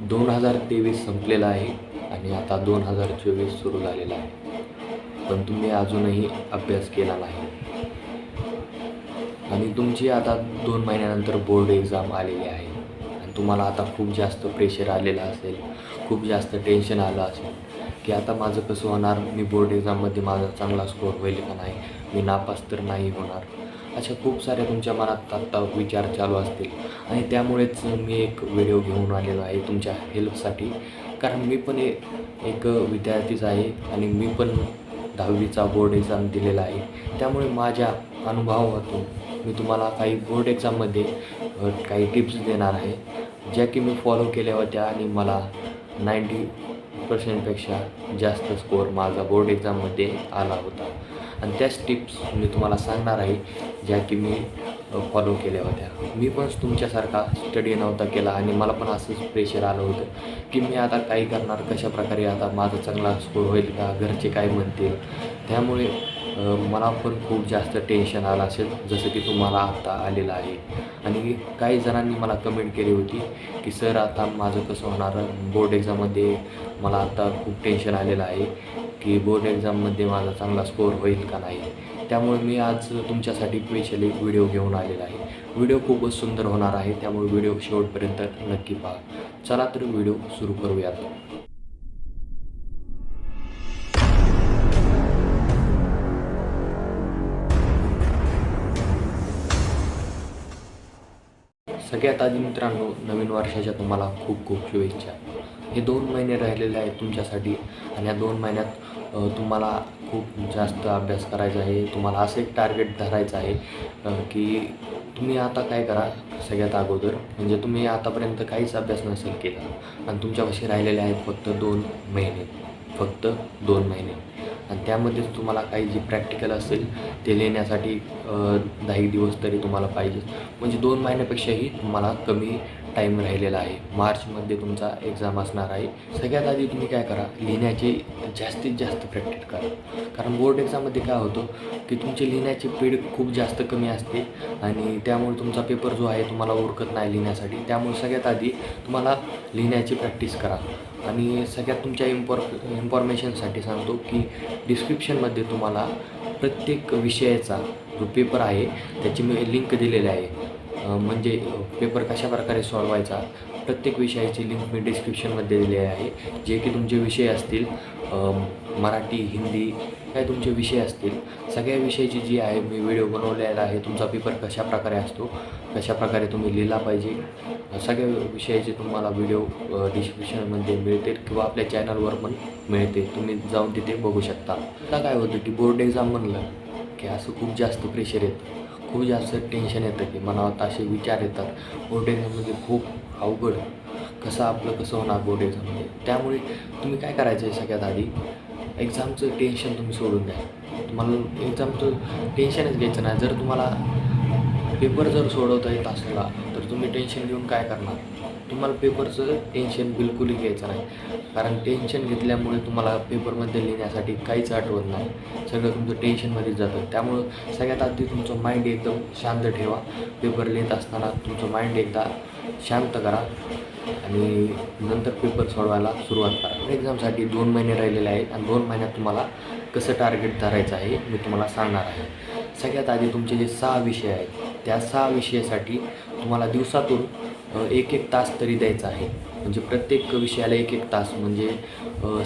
दोन हजार तेवीस संपलेला आहे आणि आता दोन हजार चोवीस सुरू झालेला आहे. पण तुम्ही अजूनही अभ्यास केला नाही. आणि तुमची आता दोन महिन्यानंतर बोर्ड एक्झाम आलेली आहे. आणि तुम्हाला आता खूप जास्त प्रेशर आलेलं असेल खूप जास्त टेन्शन आलं असेल की आता माझं कसं होणार? मी बोर्ड एक्झाममध्ये माझा चांगला स्कोअर होईल का नाही? मी नापास तर नाही होणार. अशा खूप साऱ्या तुमच्या मनात आत्ता विचार चालू असतील. आणि त्यामुळेच मी एक व्हिडिओ घेऊन आलेलो आहे तुमच्या हेल्पसाठी. कारण मी पण एक विद्यार्थीच आहे आणि मी पण दहावीचा बोर्ड एक्झाम दिलेला आहे. त्यामुळे माझ्या अनुभवातून मी तुम्हाला काही बोर्ड एक्झाममध्ये काही टिप्स देणार आहे. ज्या की मी फॉलो केल्या होत्या आणि मला नाईंटी पर्सेंटपेक्षा जास्त स्कोअर माझा बोर्ड एक्झाममध्ये आला होता. आणि त्याच टिप्स मी तुम्हाला सांगणार आहे ज्या की मी फॉलो केल्या होत्या. मी पण तुमच्यासारखा स्टडी नव्हता केला आणि मला पण असंच प्रेशर आलं होतं की मी आता काय करणार कशाप्रकारे आता माझा चांगला स्कोर होईल का घरचे काय म्हणतील? त्यामुळे मला पण खूप जास्त टेन्शन आलं असेल जसं की तुम्हाला आत्ता आलेलं आहे. आणि काही जणांनी मला कमेंट केली होती की सर आता माझं कसं होणार? बोर्ड एक्झाममध्ये मला आता खूप टेन्शन आलेलं आहे. की बोर्ड एक्झाममध्ये माझा चांगला स्कोअर होईल का नाही. त्यामुळे मी आज तुमच्यासाठी स्पेशली व्हिडिओ घेऊन आलेला आहे. व्हिडिओ खूपच सुंदर होणार आहे त्यामुळे व्हिडिओ शेवटपर्यंत नक्की पहा. चला तर व्हिडिओ सुरू करूयात. सगळ्यात आधी मित्रांनो नवीन वर्षाच्या तुम्हाला खूप खूप शुभेच्छा. हे दोन महिने राहिलेले आहेत तुमच्यासाठी आणि या दोन महिन्यात तुम्हाला खूप जास्त अभ्यास करायचा आहे. तुम्हाला असं एक टार्गेट धरायचं आहे की तुम्ही आता काय करा सगळ्यात अगोदर म्हणजे तुम्ही आतापर्यंत काहीच अभ्यास नसेल केला आणि तुमच्यापाशी राहिलेले आहेत फक्त दोन महिने फक्त दोन महिने. आणि त्यामध्येच तुम्हाला काही जे प्रॅक्टिकल असेल ते लिहिण्यासाठी दहा दिवस तरी तुम्हाला पाहिजे. म्हणजे दोन महिन्यापेक्षाही तुम्हाला कमी टाईम राहिलेला आहे. मार्चमध्ये तुमचा एक्झाम असणार आहे. सगळ्यात आधी तुम्ही काय करा लिहिण्याची जास्तीत जास्त प्रॅक्टिस करा. कारण बोर्ड एक्झाममध्ये काय होतं की तुमची लिहिण्याची पीड खूप जास्त कमी असते आणि त्यामुळे तुमचा पेपर जो आहे तुम्हाला उरकत नाही लिहिण्यासाठी. त्यामुळे सगळ्यात आधी तुम्हाला लिहिण्याची प्रॅक्टिस करा. आणि सगळ्यात तुमच्या इम्पॉर इन्फॉर्मेशनसाठी सांगतो की डिस्क्रिप्शनमध्ये तुम्हाला प्रत्येक विषयाचा जो पेपर आहे त्याची मी लिंक दिलेली आहे. म्हणजे पेपर कशा प्रकारे सोडवायचा प्रत्येक विषयाची लिंक मी डिस्क्रिप्शनमध्ये दिली आहे. जे की तुमचे विषय असतील मराठी हिंदी काय तुमचे विषय असतील. सगळ्या विषयाची जी आहे मी व्हिडिओ बनवलेला आहे तुमचा पेपर कशा प्रकारे असतो कशा प्रकारे तुम्ही लिहिला पाहिजे सगळ्या विषयाचे तुम्हाला व्हिडिओ डिस्क्रिप्शनमध्ये मिळतील किंवा आपल्या चॅनलवर पण मिळते तुम्ही जाऊन तिथे बघू शकता. आता काय होतं की बोर्ड एक्झाम म्हणलं की असं खूप जास्त प्रेशर येतं. खूप जास्त टेन्शन येतं की मनावर असे विचार येतात. बोर्ड एक्झाममध्ये खूप अवघड कसं आपलं कसं होणार बोर्ड एक्झाममध्ये त्यामुळे तुम्ही काय करायचं आहे सगळ्यात आधी? एक्झामचं टेन्शन तुम्ही सोडून द्या. तुम्हाला एक्झामचं टेन्शनच घ्यायचं नाही. जर तुम्हाला पेपर जर सोडवता येत असला तर तुम्ही टेन्शन घेऊन काय करणार? तुम्हाला पेपरचं टेन्शन बिलकुलही घ्यायचं नाही. कारण टेन्शन घेतल्यामुळे तुम्हाला पेपरमध्ये लिहिण्यासाठी काहीच आठवत नाही. सगळं तुमचं टेन्शनमध्येच जातं. त्यामुळं सगळ्यात आधी तुमचं माइंड एकदम शांत ठेवा. पेपर लिहित असताना तुमचं माइंड एकदा शांत करा. आणि नंतर पेपर सोडवायला सुरुवात करा. एक्झामसाठी दोन महिने राहिलेले आहेत आणि दोन महिन्यात तुम्हाला कसं टार्गेट धरायचं आहे मी तुम्हाला सांगणार आहे. सगळ्यात आधी तुमचे जे सहा विषय आहेत त्या सहा विषयासाठी तुम्हाला दिवसातून एक एक तास तरी द्यायचा आहे. म्हणजे प्रत्येक विषयाला एक एक तास म्हणजे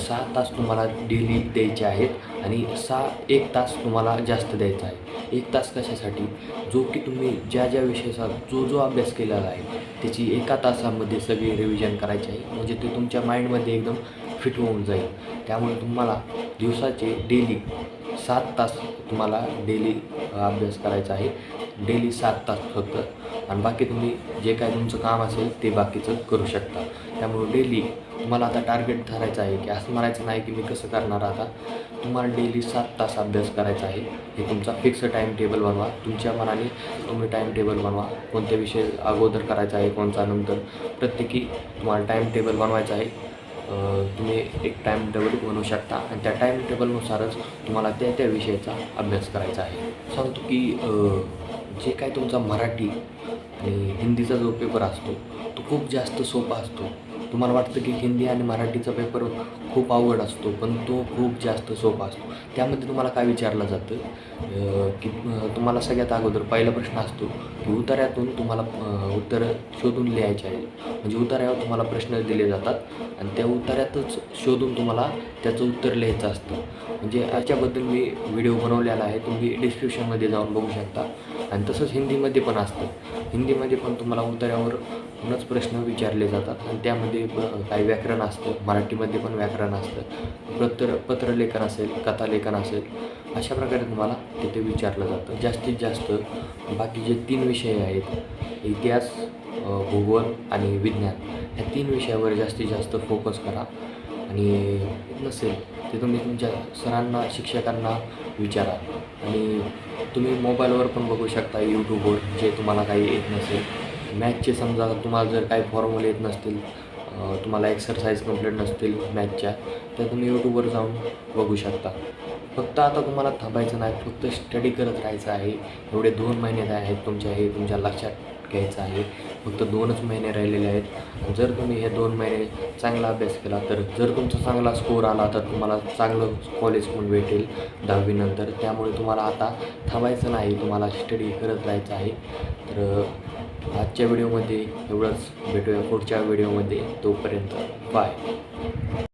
सहा तास तुम्हाला डेली द्यायचे आहेत आणि सहा एक तास तुम्हाला जास्त द्यायचा आहे. एक तास कशासाठी? जो की तुम्ही ज्या ज्या विषयाचा जो जो अभ्यास केलेला आहे त्याची एका तासामध्ये सगळी रिव्हिजन करायची आहे. म्हणजे ते तुमच्या माइंडमध्ये एकदम फिट होऊन जाईल. त्यामुळे तुम्हाला दिवसाचे डेली सात तास तुम्हाला डेली अभ्यास करायचा आहे. डेली सात तास फक्त. आणि बाकी तुम्ही जे काय तुमचं काम असेल ते बाकीचं करू शकता. त्यामुळे डेली तुम्हाला आता टार्गेट धरायचं आहे की असं म्हणायचं नाही की मी कसं करणार आता. तुम्हाला डेली सात तास अभ्यास करायचा आहे. हे तुमचा फिक्स टाईम टेबल बनवा. तुमच्या मनाने तुम्ही टाईम टेबल बनवा. कोणत्या विषय अगोदर करायचा आहे कोणचा नंतर. प्रत्येकी तुम्हाला टाईम टेबल बनवायचा आहे. तुम्ही एक टाईम टेबल बनवू शकता. आणि त्या टाईम टेबलनुसारच तुम्हाला त्या त्या विषयाचा अभ्यास करायचा आहे. सांगतो की जे काय तुमचा मराठी आणि हिंदीचा जो पेपर असतो तो खूप जास्त सोपा असतो. तुम्हाला वाटतं की हिंदी आणि मराठीचा पेपर खूप अवघड असतो पण तो खूप जास्त सोपा असतो. त्यामध्ये तुम्हाला काय विचारलं जातं? की तुम्हाला सगळ्यात अगोदर पहिला प्रश्न असतो की उतार्यातून तुम्हाला उत्तर शोधून लिहायचे आहे म्हणजे उतार्यावर तुम्हाला प्रश्न दिले जातात आणि त्या उतार्यातच शोधून तुम्हाला त्याचं उत्तर लिहायचं असतं. म्हणजे याच्याबद्दल मी व्हिडिओ बनवलेला आहे तुम्ही डिस्क्रिप्शनमध्ये जाऊन बघू शकता. आणि तसंच हिंदीमध्ये पण असतं. हिंदीमध्ये पण तुम्हाला म्हणूनच प्रश्न विचारले जातात. आणि त्यामध्ये काही व्याकरण असतं मराठीमध्ये पण व्याकरण असतं. पत्र पत्रलेखन असेल कथालेखन असेल अशा प्रकारे तुम्हाला तिथे विचारलं जातं. जास्तीत जास्त बाकी जे तीन विषय आहेत इतिहास भूगोल आणि विज्ञान ह्या तीन विषयावर जास्तीत जास्त फोकस करा. आणि नसेल ते तुम्ही तुमच्या सरांना शिक्षकांना विचारा. आणि तुम्ही मोबाईलवर पण बघू शकता यूट्यूबवर जे तुम्हाला काही येत नसेल. मॅथचे समजा तुम्हाला जर काही फॉर्म्युले येत नसतील तुम्हाला एक्सरसाइज कंप्लीट नसतील मॅचच्या तर तुम्ही यूट्यूबवर जाऊन बघू शकता. फक्त आता तुम्हाला थांबायचं नाही फक्त स्टडी करत राहायचं आहे. एवढे दोन महिने आहेत तुमच्या हे तुमच्या लक्षात घ्यायचं आहे. फक्त दोनच महिने राहिलेले आहेत. जर तुम्ही हे दोन महिने चांगला अभ्यास केला तर जर तुमचा चांगला स्कोअर आला तर तुम्हाला चांगलं कॉलेज पण भेटेल दहावीनंतर त्यामुळे तुम्हाला आता थांबायचं नाही तुम्हाला स्टडी करत राहायचं आहे. तर आजच्या व्हिडिओमध्ये एवढंच. भेटूया पुढच्या व्हिडिओमध्ये. तोपर्यंत बाय.